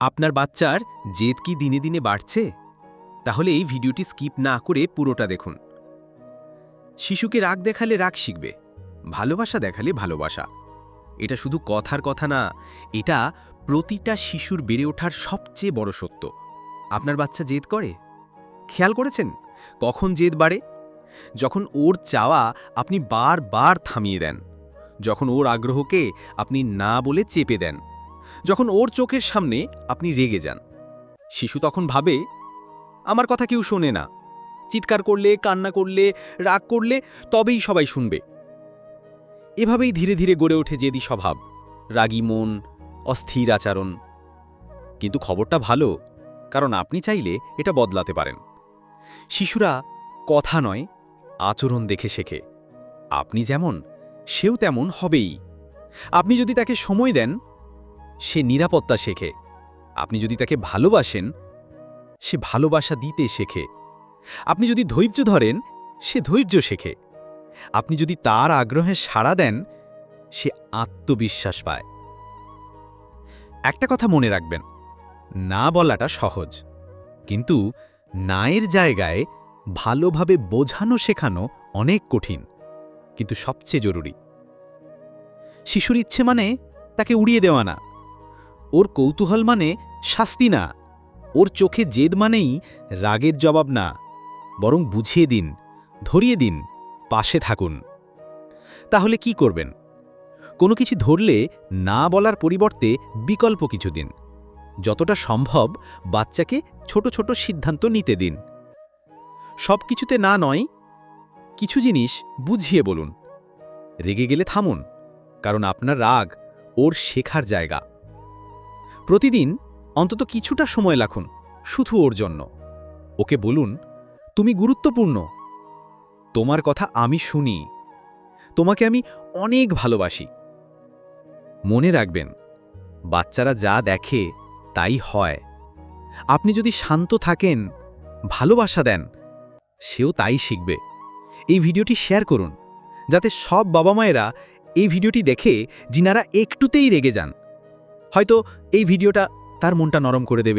আপনার বাচ্চার জেদ কি দিনে দিনে বাড়ছে? তাহলে এই ভিডিওটি স্কিপ না করে পুরোটা দেখুন। শিশুকে রাগ দেখালে রাগ শিখবে, ভালোবাসা দেখালে ভালোবাসা। এটা শুধু কথার কথা না, এটা প্রতিটা শিশুর বেড়ে ওঠার সবচেয়ে বড় সত্য। আপনার বাচ্চা জেদ করে? খেয়াল করেছেন? কখন জেদ বাড়ে? যখন ওর চাওয়া আপনি বারবার থামিয়ে দেন, যখন ওর আগ্রহকে আপনি না বলে চেপে দেন। যখন ওর চোখের সামনে আপনি রেগে যান। শিশু তখন ভাবে, আমার কথা কেউ শোনে না। চিৎকার করলে, কান্না করলে, রাগ করলে তবেই সবাই শুনবে। এভাবেই ধীরে ধীরে গড়ে ওঠে জেদি স্বভাব, রাগী মন, অস্থির আচরণ। কিন্তু খবরটা ভালো, কারণ আপনি চাইলে এটা বদলাতে পারেন। শিশুরা কথা নয়, আচরণ দেখে শেখে। আপনি যেমন, সেও তেমন হবেই। আপনি যদি তাকে সময় দেন সে নিরাপত্তা শেখে। আপনি যদি তাকে ভালোবাসেন, সে ভালোবাসা দিতে শেখে। আপনি যদি ধৈর্য ধরেন, সে ধৈর্য শেখে। আপনি যদি তার আগ্রহে সাড়া দেন, সে আত্মবিশ্বাস পায়। একটা কথা মনে রাখবেন, না বলাটা সহজ। কিন্তু নায়ের জায়গায় ভালোভাবে বোঝানো শেখানো অনেক কঠিন, কিন্তু সবচেয়ে জরুরি। শিশুর ইচ্ছে মানে তাকে উড়িয়ে দেওয়া না। ওর কৌতূহল মানে শাস্তি না। ওর চোখে জেদ মানেই রাগের জবাব না। বরং বুঝিয়ে দিন, ধরিয়ে দিন, পাশে থাকুন। তাহলে কি করবেন? কোনো কিছু ধরলে না বলার পরিবর্তে বিকল্প কিছু দিন যতটা সম্ভব বাচ্চাকে ছোট ছোট সিদ্ধান্ত নিতে দিন। সব কিছুতে না নয়, কিছু জিনিস বুঝিয়ে বলুন। রেগে গেলে থামুন, কারণ আপনার রাগ ওর শেখার জায়গা। প্রতিদিন অন্তত কিছুটা সময় লাখুন, শুধু ওর জন্য। ওকে বলুন, তুমি গুরুত্বপূর্ণ। তোমার কথা আমি শুনি। তোমাকে আমি অনেক ভালোবাসি। মনে রাখবেন, বাচ্চারা যা দেখে তাই হয়। আপনি যদি শান্ত থাকেন, ভালোবাসা দেন, সেও তাই শিখবে। এই ভিডিওটি শেয়ার করুন, যাতে সব বাবা মায়েরা এই ভিডিওটি দেখে, যিনারা একটুতেই রেগে যান। হয়তো এই ভিডিওটা তার মনটা নরম করে দেবে।